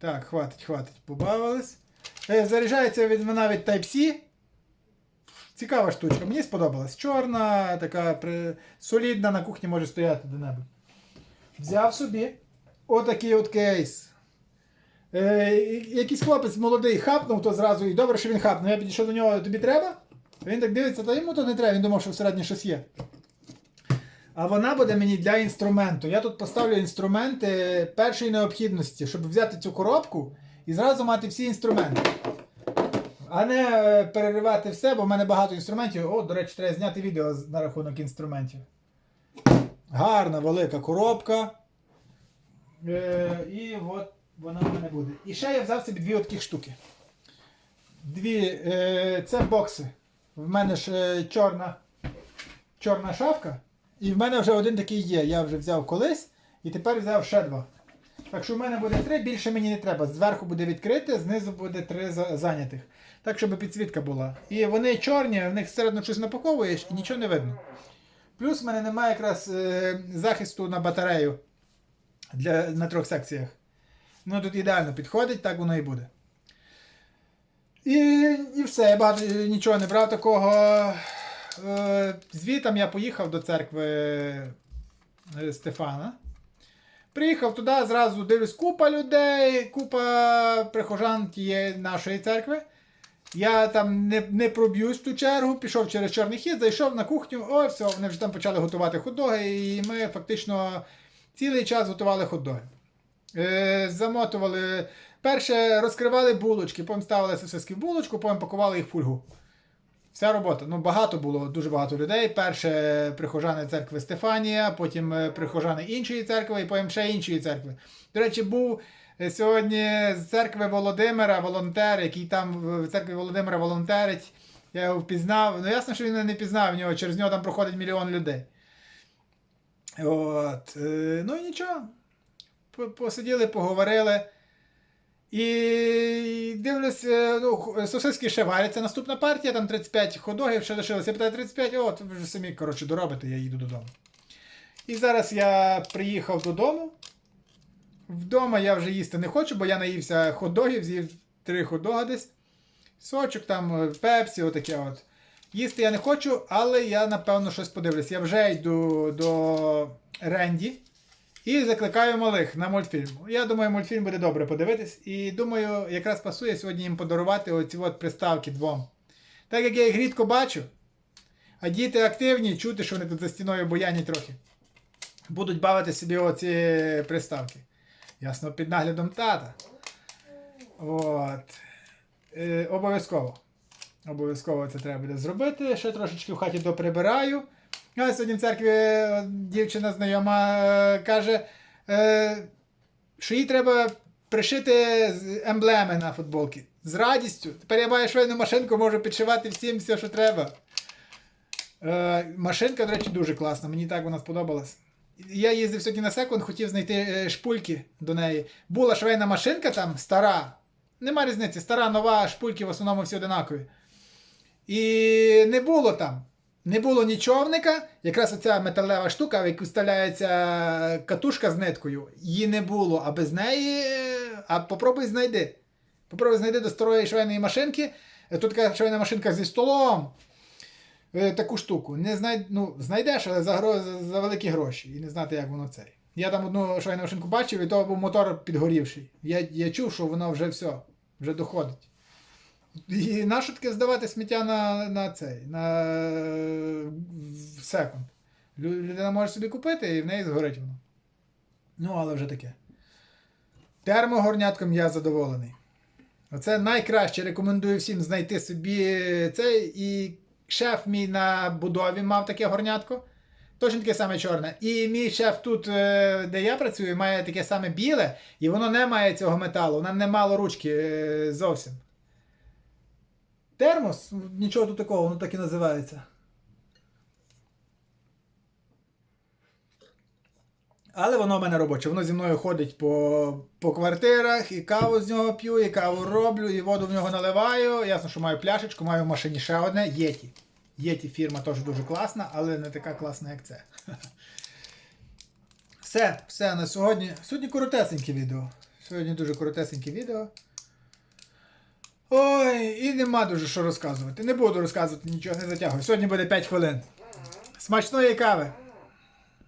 Так, хватить, хватить. Побавились. Е, Заряджається від від Type-C. Цікава штучка. Мені сподобалась. Чорна, така при... солідна на кухні може стояти де-небудь. Взяв собі отакий от кейс. Е, якийсь хлопець молодий хапнув, то зразу і добре, що він хапнув. Я підійшов до нього, тобі треба? Він так дивиться, та йому то не треба, він думав, що всередині щось є. А вона буде мені для інструменту. Я тут поставлю інструменти першої необхідності, щоб взяти цю коробку і зразу мати всі інструменти. А не е, переривати все, бо в мене багато інструментів. О, до речі, треба зняти відео на рахунок інструментів. Гарна велика коробка. Е, і от вона в мене буде. І ще я взяв собі дві таких штуки. Дві. Е, це бокси. В мене ж е, чорна, чорна шафка. І в мене вже один такий є. Я вже взяв колись і тепер взяв ще два. Так що в мене буде три, більше мені не треба. Зверху буде відкрите, знизу буде три зайнятих. Так, щоб підсвітка була. І вони чорні, в них всередину щось напаковуєш і нічого не видно. Плюс в мене немає якраз е, захисту на батарею для, на трьох секціях. Ну тут ідеально підходить, так воно і буде. І, і все, я багато е, нічого не брав такого. Е, звітом я поїхав до церкви е, Стефана. Приїхав туди, зразу дивлюсь, купа людей, купа прихожан тієї нашої церкви. Я там не, не проб'юсь ту чергу, пішов через чорний хід, зайшов на кухню, о, все, вони вже там почали готувати хот-доги, і ми фактично цілий час готували хот-доги. Е, замотували. Перше розкривали булочки, потім ставили сосиски в булочку, потім пакували їх в фольгу. Вся робота. Ну, багато було, дуже багато людей. Перше прихожани церкви Стефанія, потім е, прихожани іншої церкви, і потім ще іншої церкви. До речі, був е, сьогодні з церкви Володимира волонтер, який там в церкві Володимира волонтерить. Я його впізнав. Ну, ясно, що він не пізнав нього, через нього там проходить мільйон людей. От. е, Ну і нічого. Посиділи, поговорили. І дивлюсь, е, ну, сосиски ще варяться. Наступна партія, там 35 ходогів, ще лишилося. Я питаю 35, от ви вже самі коротше, доробите, я їду додому. І зараз я приїхав додому. Вдома я вже їсти не хочу, бо я наївся хот-догів, з'їв три хот-дога десь. Сочок, там, е, пепсі, отаке от. Їсти я не хочу, але я напевно щось подивлюсь. Я вже йду до Ренді. І закликаю малих на мультфільм. Я думаю, мультфільм буде добре подивитись. І думаю, якраз пасує сьогодні їм подарувати оці от приставки двом. Так як я їх рідко бачу, а діти активні, чути, що вони тут за стіною бояні трохи. Будуть бавити собі оці приставки. Ясно, під наглядом тата. От. Е, обов'язково. Обов'язково це треба буде зробити. Ще трошечки в хаті доприбираю. А сьогодні в церкві е, дівчина знайома е, каже, е, що їй треба пришити емблеми на футболки. З радістю. Тепер я маю швейну машинку, можу підшивати всім все, що треба. Машинка, до речі, дуже класна. Мені так вона сподобалась. Я їздив сьогодні на секунд, хотів знайти шпульки до неї. Була швейна машинка там стара. Нема різниці, стара, нова, шпульки в основному всі одинакові. І не було там. Не було ні човника, якраз оця металева штука, в яку вставляється катушка з ниткою, її не було, а без неї. А попробуй знайди. Попробуй знайди до старої швейної машинки. Тут така швейна машинка зі столом. Е, Таку штуку. Не знай... ну, знайдеш, але за, гро... за- великі гроші. І не знати, як воно цей. Я там одну швейну машинку бачив, і то був мотор підгорівший. Я, я чув, що воно вже все, вже доходить. І нащо таке здавати сміття на, на цей, на в секунд. Людина може собі купити і в неї згорить воно. Ну, але вже таке. Термогорнятком я задоволений. Оце найкраще. Рекомендую всім знайти собі цей. І шеф мій на будові мав таке горнятко. Точно таке саме чорне. І мій шеф тут, е, де я працюю, має таке саме біле, і воно не має цього металу, воно не мало ручки е, зовсім. Термос, нічого тут такого, воно так і називається. Але воно в мене робоче. Воно зі мною ходить по, по квартирах, і каву з нього п'ю, і каву роблю, і воду в нього наливаю. Ясно, що маю пляшечку, маю в машині ще одне Єті. Єті фірма теж дуже класна, але не така класна, як це. Все, все на сьогодні. Сьогодні коротесеньке відео. Сьогодні дуже коротесеньке відео. Ой, і нема дуже що розказувати. Не буду розказувати нічого, не затягую. Сьогодні буде 5 хвилин. Смачної кави!